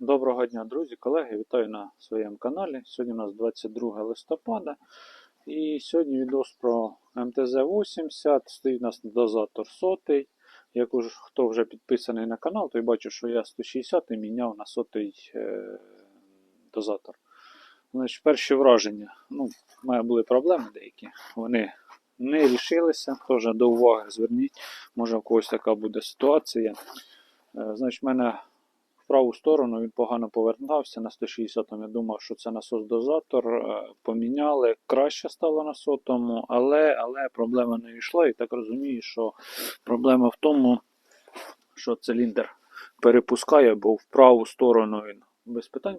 Доброго дня, друзі, колеги. Вітаю на своєму каналі. Сьогодні у нас 22 листопада. І сьогодні відос про МТЗ-80. Стоїть у нас дозатор сотий. Як уж хто вже підписаний на канал, той бачив, що я 160 міняв на сотий е, дозатор. Значить, перші враження. Ну, в мене були проблеми деякі. Вони не рішилися. Теж до уваги зверніть. Може, в когось така буде ситуація. Е, Значить, в мене праву сторону він погано повертався на 160-му. Я думав, що це насос-дозатор. е, Поміняли, краще стало на сотому, але, але проблема не йшла. І так розумію, що проблема в тому, що циліндр перепускає, бо в праву сторону він без питань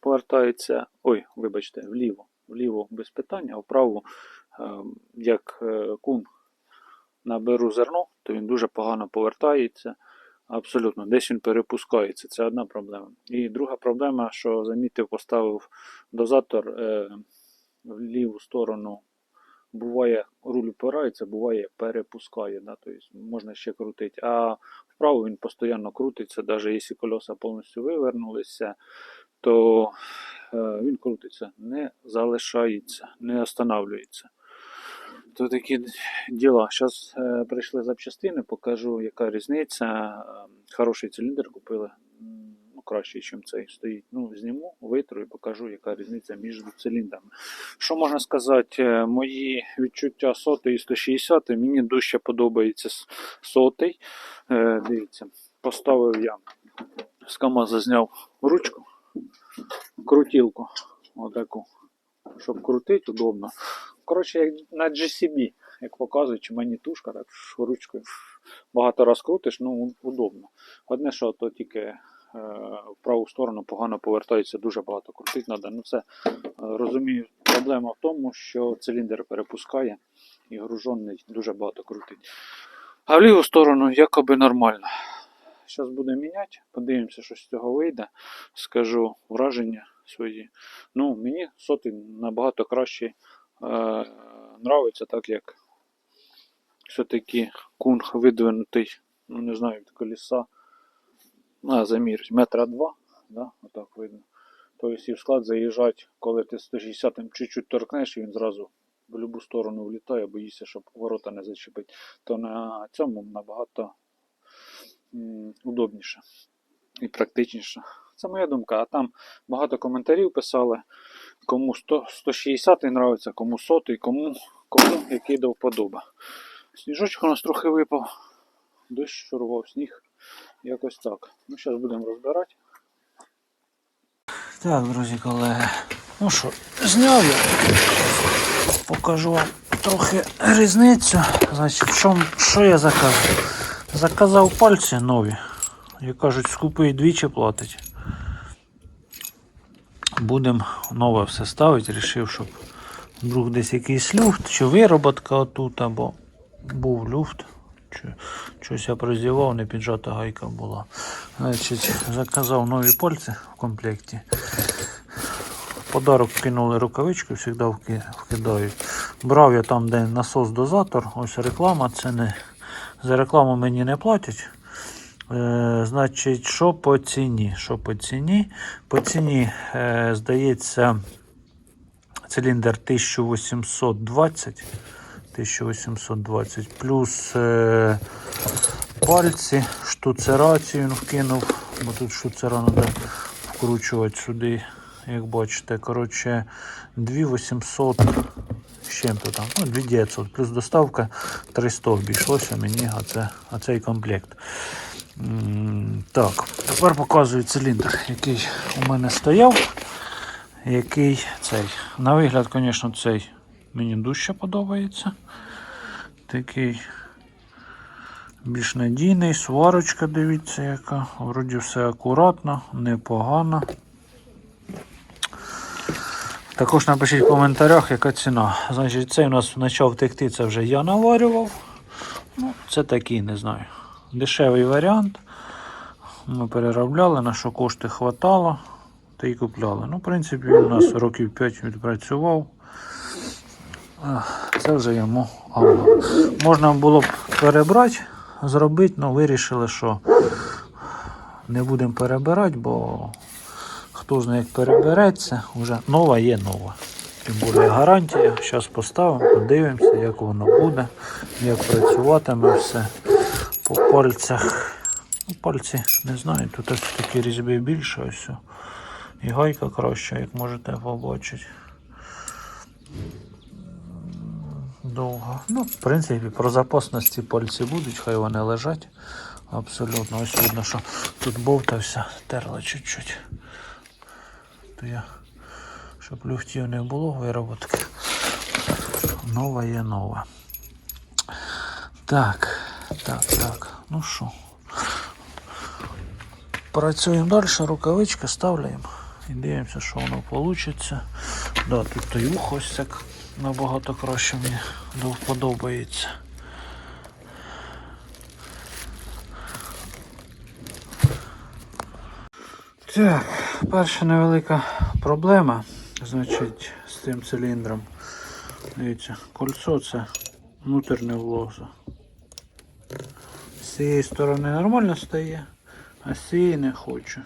повертається. Ой, вибачте, вліво. Вліво без питань, а вправо, е, як е, кун наберу зерно, то він дуже погано повертається. Абсолютно, десь він перепускається. Це одна проблема. І друга проблема, що замітив, поставив дозатор е, в ліву сторону. Буває, руль упирається, буває перепускає. Да? Тобто можна ще крутити. А вправо він постійно крутиться, навіть якщо колеса повністю вивернулися, то е, він крутиться, не залишається, не останавлюється. То такі діла. Зараз е, прийшли запчастини, покажу, яка різниця. Е, Хороший циліндр купили. Ну, кращий, ніж цей стоїть. Ну, зніму, витру і покажу, яка різниця між циліндрами. Що можна сказати? Е, Мої відчуття сотий і 160 мені дужче подобається сотий. Е, Дивіться, поставив я з КАМАЗа зняв ручку, крутілку, отаку, щоб крутити удобно. Коротше, як на GCB, як показують, чи манітушка, так ручкою багато раз крутиш, ну удобно. Одне, що то тільки е, в праву сторону погано повертається, дуже багато крутити треба. Ну це е, розумію, проблема в тому, що циліндр перепускає і гружений дуже багато крутить. А в ліву сторону якоби нормально. Зараз будемо міняти, подивимося, що з цього вийде. Скажу враження свої. Ну, мені сотий набагато краще е, нравиться, так як все-таки кунг видвинутий, ну не знаю, від колеса. На замірюсь, метра два, да, отак видно. Тобто і в склад заїжджать, коли ти 160-м чуть-чуть торкнеш, і він зразу в будь-яку сторону влітає, боїшся, щоб ворота не зачепить. То на цьому набагато м, удобніше і практичніше. Це моя думка. А там багато коментарів писали, кому 100, 160 нравиться, кому 100, кому, кому який до вподоба. Сніжочок у нас трохи випав, дощ шурував сніг. Якось так. Ну, зараз будемо розбирати. Так, друзі, колеги. Ну що, зняв я. Покажу вам трохи різницю. Значить, чому, що я заказав? Заказав пальці нові. Як кажуть, скупий двічі платить. Будемо нове все ставити. Рішив, щоб вдруг десь якийсь люфт, чи вироботка отут, або був люфт. Чи, щось я прозівав, не піджата гайка була. Значить, заказав нові пальці в комплекті. Подарок кинули рукавичку, завжди вки- вкидають. Брав я там, де насос-дозатор, ось реклама, це не за рекламу мені не платять. Е, значить, що по ціні? Що по ціні? По ціні, е, здається, циліндр 1820. 1820 плюс е, пальці, штуцерацію він вкинув, бо тут штуцера треба вкручувати сюди, як бачите. Коротше, 2800 з чим-то там, ну, 2900, плюс доставка 300 обійшлося мені, а, це, а цей комплект. Так, тепер показую циліндр, який у мене стояв. Який цей. На вигляд, звісно, цей мені дужче подобається. Такий більш надійний, сварочка, дивіться, яка. Вроді все акуратно, непогано. Також напишіть в коментарях, яка ціна. Значить, цей у нас почав текти, це вже я наварював. Ну, це такий, не знаю. Дешевий варіант. Ми переробляли, на що кошти хватало, та й купляли. Ну, в принципі, у нас років 5 відпрацював. Це вже йому авто. Можна було б перебрати, зробити, але вирішили, що не будемо перебирати, бо хто знає, як перебереться, вже нова є нова. Тим більше гарантія. Зараз поставимо, подивимося, як воно буде, як працюватиме все по пальцях. Ну, пальці не знаю, тут ось такі різьби більше ось. І гайка краща, як можете побачити. Довго. Ну, в принципі, про запасності пальці будуть, хай вони лежать. Абсолютно. Ось видно, що тут бовтався, терла чуть-чуть. То я, щоб люфтів не було вироботки. Нова є нова. Так, так, так. Ну що. Працюємо далі, рукавички ставляємо і дивимося, що воно вийде. Да, тут той вухо ось так набагато краще мені подобається. Так, перша невелика проблема, значить, з цим циліндром. Дивіться, кольцо це внутрішнє влоза. Цієї сторони нормально стає, а з цієї не хочу.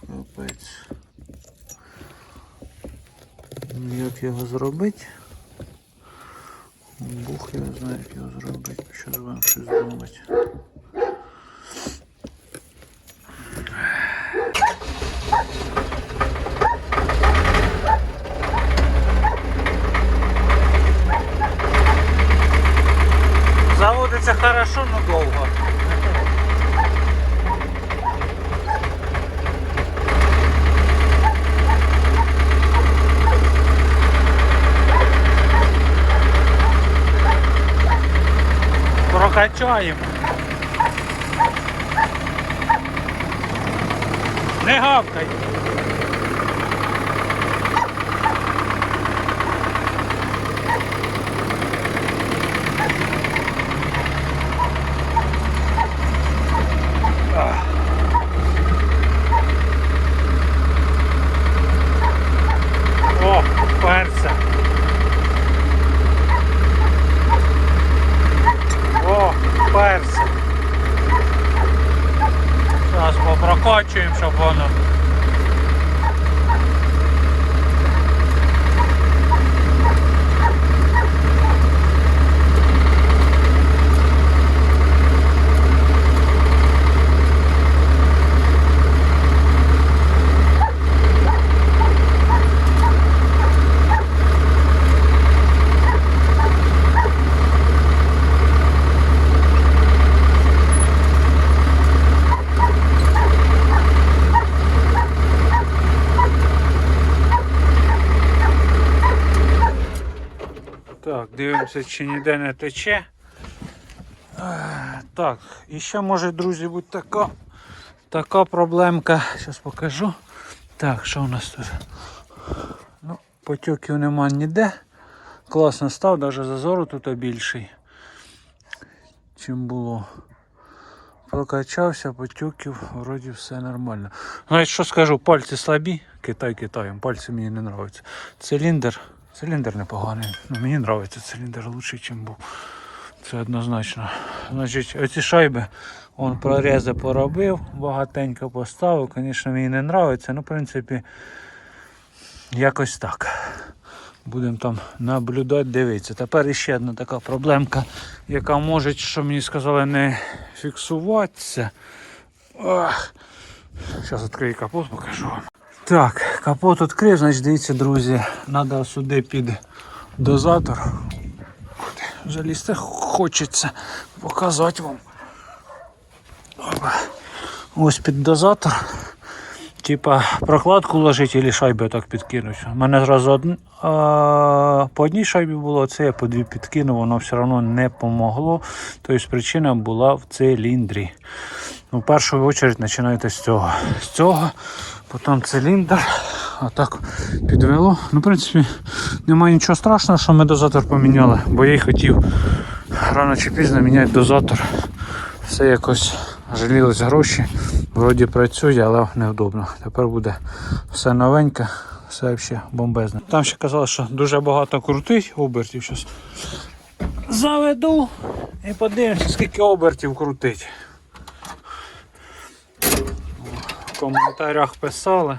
Капець. Ну, Як його зробити? Бог не знаю, як його зробити. Що з вами щось думати. Прокачаємо. Не гавкай. Попрокочуємо, щоб воно. Так, дивимося, чи ніде не тече. Так, і ще може, друзі, бути така, така проблемка. Зараз покажу. Так, що у нас тут? Ну, потьоків нема ніде. Класно став, навіть зазору тут більший, чим було. Прокачався, потюків, вроді все нормально. Знаєте, що скажу, пальці слабі, Китай Китаєм, пальці мені не подобаються. Циліндр, циліндр непоганий. Ну, мені подобається циліндр лучше, ніж був. Це однозначно. Значить, оці шайби, он прорези поробив, багатенько поставив. Звісно, мені не подобається, ну, в принципі, якось так. Будемо там наблюдати, дивитися. Тепер іще одна така проблемка, яка може, що мені сказали, не фіксуватися. Зараз відкрию капот, покажу вам. Так, капот відкрив, значить, дивіться, друзі, треба сюди під дозатор. Залізти хочеться показати вам. Ось під дозатор. Типа прокладку ложить і шайби так підкинуть. У мене зразу одн... а, по одній шайбі було, це я по дві підкинув, воно все одно не помогло. Тобто причина була в циліндрі. Ну, в першу чергу починаєте з цього. З цього, потім циліндр. А так підвело. Ну, в принципі, немає нічого страшного, що ми дозатор поміняли, бо я й хотів рано чи пізно міняти дозатор. Все якось жалілись гроші. Вроді працює, але невдобно. Тепер буде все новеньке, все взагалі бомбезне. Там ще казали, що дуже багато крутить обертів. Зараз заведу і подивимося, скільки обертів крутить. В коментарях писали.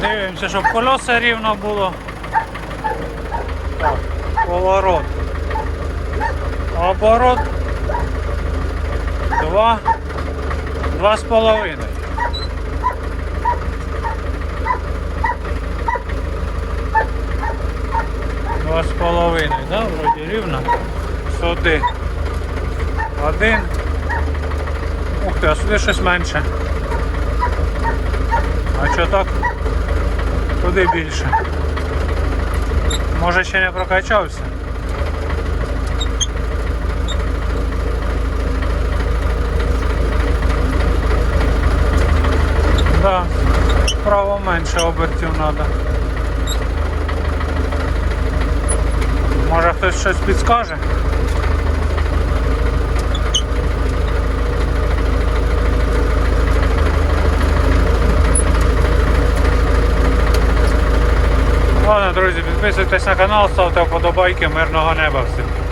Дивимося, щоб колеса рівно було. Так, поворот. Оборот. Два. Два з половиною. Два з половиною, да, вроді рівно. Сюди. Один. Ух ти, а сюди щось менше. А що так? Туди більше. Може ще не прокачався? Да, право менше обертів треба. Може хтось щось підскаже? Друзі, підписуйтесь на канал, ставте вподобайки, мирного неба всім.